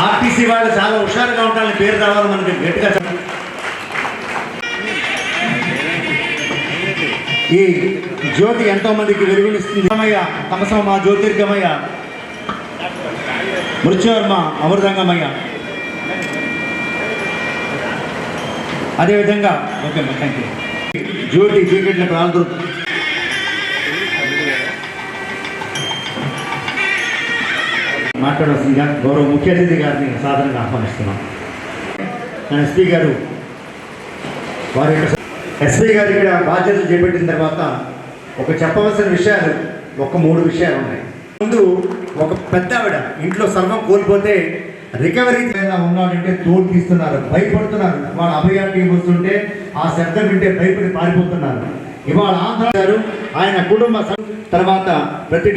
RTC వాళ్ళు చాలా హుషారుగా ఉండాలని పేరు రావాలి మనకి గట్టిగా ఈ జ్యోతి ఎంతో మందికి వెలుగునిస్తుంది తమ జ్యోతిర్గమయ్య మృత్యువర్మ అమృతంగమయ్య అదేవిధంగా ఓకే థ్యాంక్ యూ జ్యోతి చీకట్లకు ప్రాంతం మాట్లాడాల్సిందిగా గౌరవ ముఖ్య అతిథి గారిని సాధారణంగా ఆహ్వానిస్తున్నాం. మన ఎస్పీ గారు వారి యొక్క ఎస్పీ గారు ఇక్కడ బాధ్యతలు చేపట్టిన తర్వాత ఒక చెప్పవలసిన విషయాలు ఒక మూడు విషయాలు ఉన్నాయి. ముందు ఒక పెద్ద ఆవిడ ఇంట్లో సర్వం కోల్పోతే రికవరీ ఏదైనా ఉన్నాడంటే తోడు తీస్తున్నారు భయపడుతున్నారు. వాళ్ళ అభయానికి వస్తుంటే ఆ శబ్దం వింటే భయపడి పారిపోతున్నారు. ఇవాళ ఆంధ్ర గారు ఆయన కుటుంబ తర్వాత ప్రతి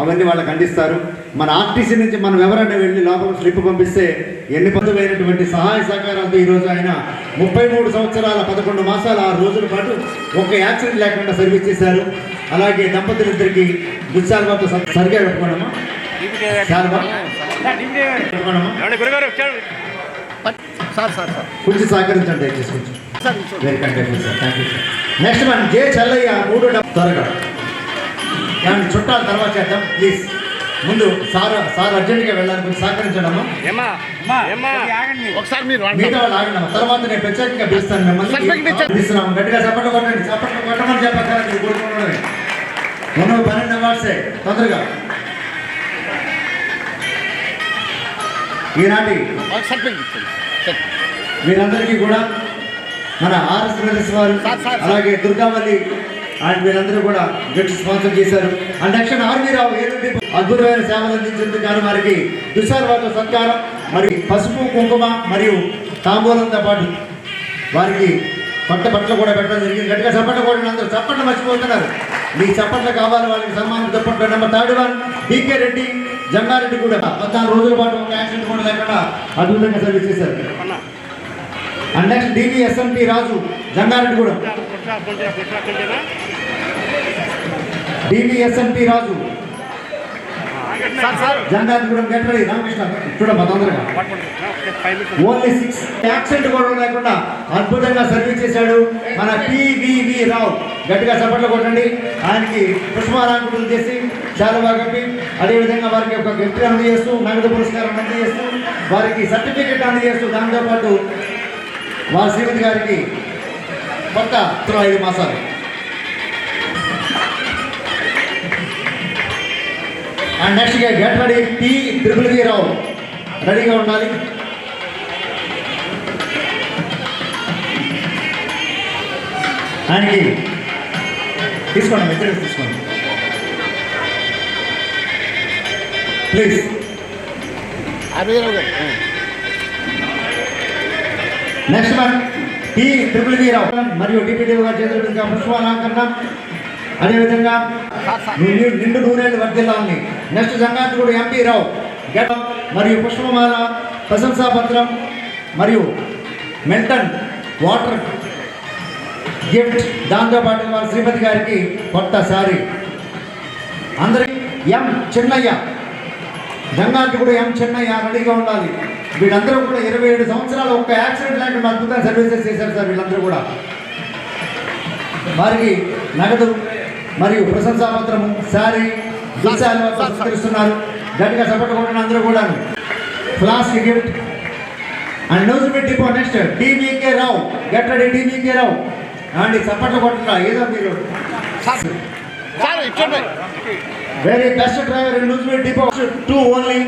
అవన్నీ వాళ్ళకి అందిస్తారు. మన ఆర్టీసీ నుంచి మనం ఎవరైనా వెళ్ళి లోపల స్లిప్ పంపిస్తే ఎన్ని పొందమైనటువంటి సహాయ సహకారాలతో ఈరోజు ఆయన ముప్పై మూడు సంవత్సరాల పదకొండు మాసాల ఆరు రోజుల పాటు ఒక యాక్సిడెంట్ లేకుండా సర్వీస్ చేశారు. అలాగే దంపతులిద్దరికి దుశ్శాల్వాతో సరిగా పెట్టుకోవడమా కొంచెం సహకరించండి దయచేసి కొంచెం. Sir very content sir thank you sir next one J Chellayya మూడు డబ్బు. త్వరగా. ఏమండి చుట్టాల తర్వాత చేద్దాం. ప్లీజ్ ముందు సార్ సార్ అర్జెంట్గా వెళ్ళాలి కొంచెం సహకరించడమ్మా ఒకసారి మీరు రండి. మిగతా వాళ్ళు ఆగండి తర్వాత నేను ప్రత్యేకంగా పిలుస్తాను మిమ్మల్ని. పిలుస్తున్నాము గట్టిగా చప్పట్లు కొట్టండి చప్పట్లు కొట్టమని కోరుకోవడమే మనం పన్నెండు అవార్డ్సే. తొందరగా. ఈనాటి. వీరందరికీ కూడా మన ఆర్ఎస్ బ్రదర్స్ వారు. అలాగే దుర్గావల్లి అండ్ వీరందరూ కూడా గిఫ్ట్ స్పాన్సర్ చేశారు. అండ్ నెక్స్ట్ ఆర్మీరావు ఏడు అద్భుతమైన సేవలు అందించినందుకు గాను వారికి దుస్సార్వాత సత్కారం మరి పసుపు కుంకుమ మరియు తాంబూలంతో పాటు వారికి పట్ట పట్ల కూడా పెట్టడం జరిగింది. గట్టిగా చప్పట్లు కూడా అందరూ. చప్పట్లు మర్చిపోతున్నారు. మీ చప్పట్లు కావాలి వాళ్ళకి సన్మానం చప్పట్లు number third one BK Reddy Jangareddy కూడా. పద్నాలుగు రోజుల పాటు ఒక యాక్సిడెంట్ కూడా లేకుండా అద్భుతంగా సర్వీస్ చేశారు. And next DVSMP Raju Jangareddy కూడా. DVSMP Raju. Sir sir. Jangareddy కూడా గెట్ రెడీ రామకృష్ణ. చూడమ్మా తొందరగా. ఓన్లీ సిక్స్ యాక్సిడెంట్ కూడా లేకుండా అద్భుతంగా సర్వీస్ చేశాడు మన పివివి రావు. గట్టిగా చప్పట్లు కొట్టండి. ఆయనకి పుష్పారాంకులు చేసి చాలా బాగా కప్పి అదేవిధంగా వారికి ఒక గిఫ్ట్ అందజేస్తూ నగదు పురస్కారం అందజేస్తూ వారికి సర్టిఫికెట్ అందజేస్తూ దాంతోపాటు వారి శ్రీమతి గారికి కొత్త ఐదు మాసాలు. And next get ready T triple V Rao రెడీగా ఉండాలి ఆయనకి తీసుకోండి మెటీరియల్స్ తీసుకోండి ప్లీజ్ అరవై ఇరవై గారు. Next one T triple V Rao మరియు డిప్యూటీ గారి చేతుల మీదుగా పుష్పాలంకరణ అదేవిధంగా నిండు నిండు వర్ధిల్లాలని నెక్స్ట్ సంగాతి ఎంపీ రావు గెట మరియు పుష్పమాల ప్రశంసా పత్రం మరియు మెల్టన్ వాటర్ గిఫ్ట్. దాంతోపాటు వారి శ్రీమతి గారికి కొత్త సారీ ఎం చిన్నయ్య గంగాకి కూడా ఎం చిన్నయ్య రెడీగా ఉండాలి. వీళ్ళందరూ కూడా ఇరవై ఏడు సంవత్సరాలు ఒక్క యాక్సిడెంట్ లేకుండా అద్భుతంగా సర్వీసెస్ చేశారు సార్ వీళ్ళందరూ కూడా. వారికి నగదు మరియు ప్రశంసాపత్రము శారీ దుశాలు సంస్కరిస్తున్నారు గట్టిగా సపోర్ట్ కొట్టిన అందరూ కూడా ఫ్లాస్క్ గిఫ్ట్ అండ్ న్యూస్ పెట్టి depot next TVK Rao get ready TVK Rao అండి సపోర్ట్ కొట్టరా ఏదో మీరు. Very best driver in depot two only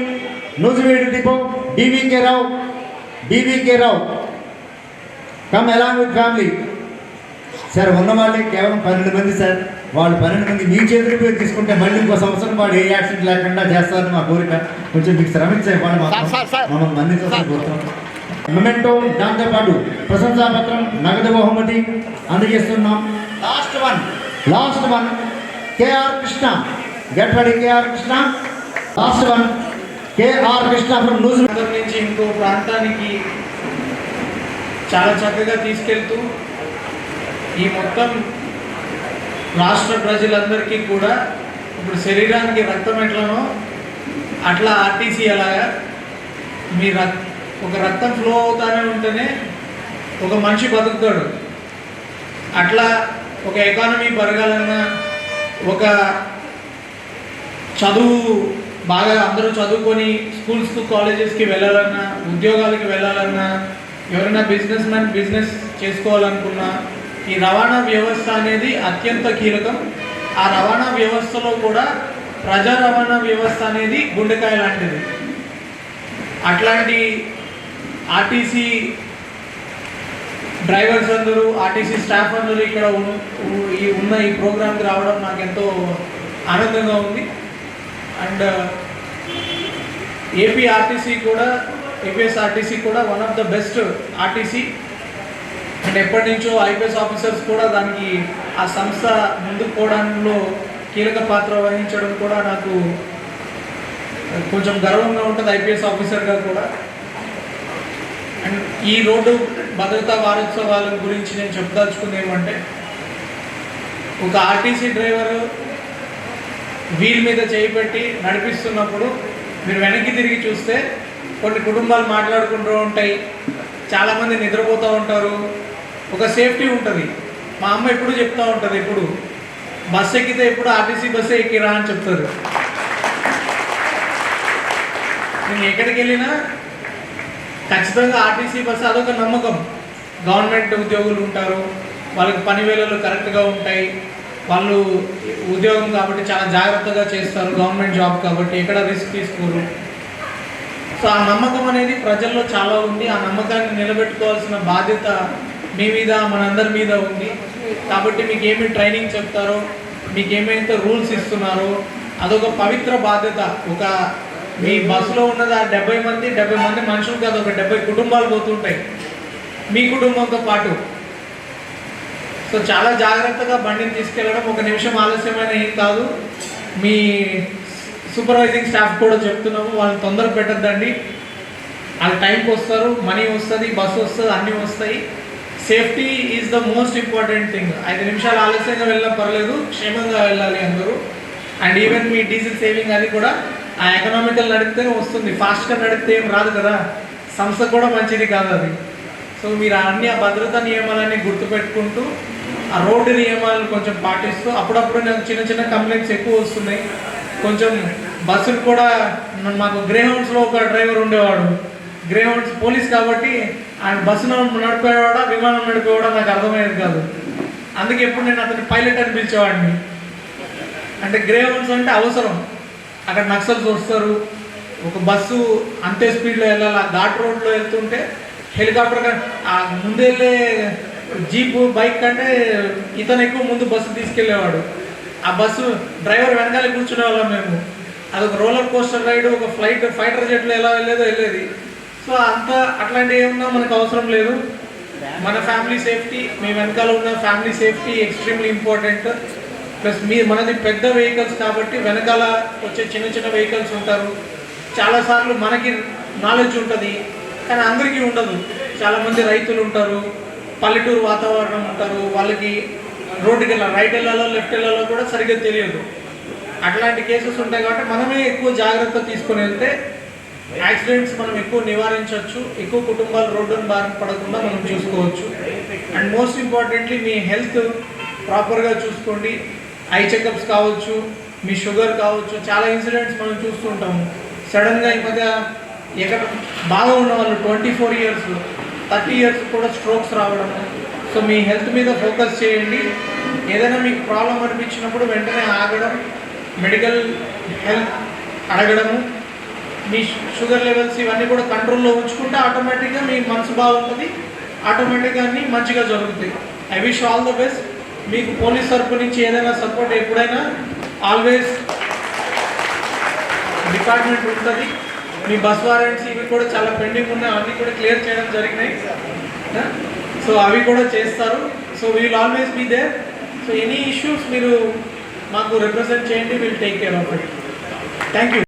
Nuzvid depot DVK Rao DVK Rao come along with family sir ఉన్న వాళ్ళే కేవలం పన్నెండు మంది సార్. వాళ్ళు పన్నెండు మంది మీ చేతుల పేరు తీసుకుంటే మళ్ళీ ఇంకో సంవత్సరం వాడు ఏ యాక్సిడెంట్ లేకుండా చేస్తారని మా కోరిక. కొంచెం మీకు శ్రమించే వాళ్ళు. మమ్మల్ని మన్నించాల్సిన కోరుతున్నాం మొమెంటో దాంతోపాటు ప్రశంసాపత్రం నగదు బహుమతి అందజేస్తున్నాం. Last one last one KR Krishna get ready KR Krishna last one KR Krishna from నుంచి ఇంకో ప్రాంతానికి చాలా చక్కగా తీసుకెళ్తూ ఈ మొత్తం రాష్ట్ర ప్రజలందరికీ కూడా ఇప్పుడు శరీరానికి రక్తం ఎట్లనో అట్లా ఆర్టీసీ అలాగా మీ రక్ ఒక రక్తం ఫ్లో అవుతానే ఉంటేనే ఒక మనిషి బతుకుతాడు. అట్లా ఒక ఎకానమీ పెరగాలన్నా ఒక చదువు బాగా అందరూ చదువుకొని స్కూల్స్కు కాలేజెస్కి వెళ్ళాలన్నా ఉద్యోగాలకి వెళ్ళాలన్నా ఎవరైనా బిజినెస్ మ్యాన్ బిజినెస్ చేసుకోవాలనుకున్నా ఈ రవాణా వ్యవస్థ అనేది అత్యంత కీలకం. ఆ రవాణా వ్యవస్థలో కూడా ప్రజా రవాణా వ్యవస్థ అనేది గుండెకాయ లాంటిది. అట్లాంటి ఆర్టీసీ డ్రైవర్స్ అందరూ ఆర్టీసీ స్టాఫ్ అందరూ ఇక్కడ ఈ ఉన్న ఈ ప్రోగ్రామ్కి రావడం నాకు ఎంతో ఆనందంగా ఉంది. అండ్ ఏపీ ఆర్టీసీ కూడా ఏపీఎస్ ఆర్టీసీ కూడా one of the best RTC and ఎప్పటి నుంచో ఐపీఎస్ ఆఫీసర్స్ కూడా దానికి ఆ సంస్థ ముందుకు పోవడంలో కీలక పాత్ర వహించడం కూడా నాకు కొంచెం గర్వంగా ఉంటుంది ఐపీఎస్ ఆఫీసర్గా కూడా. అండ్ ఈ రోడ్డు భద్రతా వారోత్సవాల గురించి నేను చెప్పదలుచుకుంది ఏమంటే ఒక ఆర్టీసీ డ్రైవరు వీల్ మీద చేయిపెట్టి నడిపిస్తున్నప్పుడు మీరు వెనక్కి తిరిగి చూస్తే కొన్ని కుటుంబాలు మాట్లాడుకుంటూ ఉంటాయి చాలామంది నిద్రపోతూ ఉంటారు ఒక సేఫ్టీ ఉంటుంది. మా అమ్మ ఎప్పుడు చెప్తూ ఉంటుంది ఎప్పుడు? బస్ ఎక్కితే ఎప్పుడు ఆర్టీసీ బస్సే ఎక్కిరా అని చెప్తారు. నేను ఎక్కడికి వెళ్ళినా ఖచ్చితంగా ఆర్టీసీ బస్సు అదొక నమ్మకం. గవర్నమెంట్ ఉద్యోగులు ఉంటారు వాళ్ళకి పని వేళలు కరెక్ట్గా ఉంటాయి. వాళ్ళు ఉద్యోగం కాబట్టి చాలా జాగ్రత్తగా చేస్తారు గవర్నమెంట్ జాబ్ కాబట్టి ఎక్కడ రిస్క్ తీసుకోరు. సో ఆ నమ్మకం అనేది ప్రజల్లో చాలా ఉంది. ఆ నమ్మకాన్ని నిలబెట్టుకోవాల్సిన బాధ్యత మీ మీద మనందరి మీద ఉంది. కాబట్టి మీకు ఏమి ట్రైనింగ్ చెప్తారో మీకు ఏమైతే రూల్స్ ఇస్తున్నారో అదొక పవిత్ర బాధ్యత. ఒక మీ బస్సులో ఉన్నది ఆ డెబ్బై మంది డెబ్బై మంది మనుషులు కాదు ఒక డెబ్బై కుటుంబాలు పోతుంటాయి. మీ కుటుంబంతో పాటు. సో చాలా జాగ్రత్తగా బండిని తీసుకెళ్ళడం ఒక నిమిషం ఆలస్యమైన ఏం కాదు. మీ సూపర్వైజింగ్ స్టాఫ్ కూడా చెప్తున్నాము వాళ్ళని తొందర పెట్టద్దండి వాళ్ళు టైంకి వస్తారు మనీ వస్తుంది బస్సు వస్తుంది అన్నీ వస్తాయి. Safety is the most important thing. ఐదు నిమిషాలు ఆలస్యంగా వెళ్ళినా పర్లేదు క్షేమంగా వెళ్ళాలి అందరూ. అండ్ ఈవెన్ మీ డీజిల్ సేవింగ్ అది కూడా ఆ ఎకనామికల్ నడిపితేనే వస్తుంది. ఫాస్ట్గా నడిపితే ఏం రాదు కదా. సంస్థ కూడా మంచిది కాదు అది. సో మీరు అన్ని ఆ భద్రతా నియమాలన్నీ గుర్తుపెట్టుకుంటూ ఆ రోడ్డు నియమాలను కొంచెం పాటిస్తూ అప్పుడప్పుడు నాకు చిన్న చిన్న కంప్లైంట్స్ ఎక్కువ వస్తున్నాయి. కొంచెం బస్సులు కూడా మాకు గ్రే హౌన్స్లో ఒక డ్రైవర్ ఉండేవాడు. గ్రే హౌన్స్ పోలీస్ కాబట్టి ఆయన బస్సు నడిపేవాడా విమానం నడిపేవాడా నాకు అర్థమయ్యేది కాదు. అందుకే ఎప్పుడు నేను అతని పైలట్ అని పిలిచేవాడిని. అంటే గ్రేవన్స్ అంటే అవసరం. అక్కడ నక్సల్స్ వస్తారు. ఒక బస్సు అంతే స్పీడ్లో వెళ్ళాలి. ఆ ఘాట్ రోడ్లో వెళ్తుంటే హెలికాప్టర్ ఆ ముందు వెళ్ళే జీపు బైక్ కంటే ఇతను ఎక్కువ ముందు బస్సు తీసుకెళ్ళేవాడు. ఆ బస్సు డ్రైవర్ వెనకాల కూర్చునే వాళ్ళం మేము. అదొక రోలర్ కోస్టర్ రైడ్ ఒక ఫ్లైట్ ఫైటర్ జెట్లో ఎలా వెళ్ళేదో వెళ్ళేది. సో అంత అట్లాంటివి ఏమన్నా మనకు అవసరం లేదు. మన ఫ్యామిలీ సేఫ్టీ మీ వెనకాల ఉన్న family safety extremely important plus మీ మనది పెద్ద వెహికల్స్ కాబట్టి వెనకాల వచ్చే చిన్న చిన్న వెహికల్స్ ఉంటారు. చాలాసార్లు మనకి నాలెడ్జ్ ఉంటుంది కానీ అందరికీ ఉండదు. చాలామంది రైతులు ఉంటారు పల్లెటూరు వాతావరణం ఉంటారు వాళ్ళకి రోడ్డుకి వెళ్ళాలి రైట్ వెళ్ళాలో లెఫ్ట్ వెళ్ళాలో కూడా సరిగ్గా తెలియదు. అట్లాంటి కేసెస్ ఉంటాయి కాబట్టి మనమే ఎక్కువ జాగ్రత్త తీసుకొని వెళ్తే యాక్సిడెంట్స్ మనం ఎక్కువ నివారించవచ్చు ఎక్కువ కుటుంబాలు రోడ్డును బారిన పడకుండా మనం చూసుకోవచ్చు. అండ్ మోస్ట్ ఇంపార్టెంట్లీ మీ హెల్త్ ప్రాపర్గా చూసుకోండి. ఐ చెకప్స్ కావచ్చు మీ షుగర్ కావచ్చు చాలా ఇన్సిడెంట్స్ మనం చూస్తుంటాము సడన్గా ఈ మధ్య ఎక్కడ బాగా ఉన్న వాళ్ళు twenty four years thirty years కూడా స్ట్రోక్స్ రావడం. సో మీ హెల్త్ మీద ఫోకస్ చేయండి. ఏదైనా మీకు ప్రాబ్లం అనిపించినప్పుడు వెంటనే ఆగడం మెడికల్ హెల్త్ అడగడము. మీ షుగర్ లెవెల్స్ ఇవన్నీ కూడా కంట్రోల్లో ఉంచుకుంటే ఆటోమేటిక్గా మీ మనసు బాగుంటుంది. ఆటోమేటిక్గా అన్నీ మంచిగా జరుగుతాయి. I wish all the best మీకు పోలీస్ తరపు నుంచి ఏదైనా సపోర్ట్ ఎప్పుడైనా ఆల్వేస్ డిపార్ట్మెంట్ ఉంటుంది. మీ బస్ వారెంట్స్ ఇవి కూడా చాలా పెండింగ్ ఉన్నాయి. అన్నీ కూడా క్లియర్ చేయడం జరిగినాయి. సో అవి కూడా చేస్తారు. So will always be there so any issues మీరు మాకు రిప్రజెంట్ చేయండి. Will take care of it thank you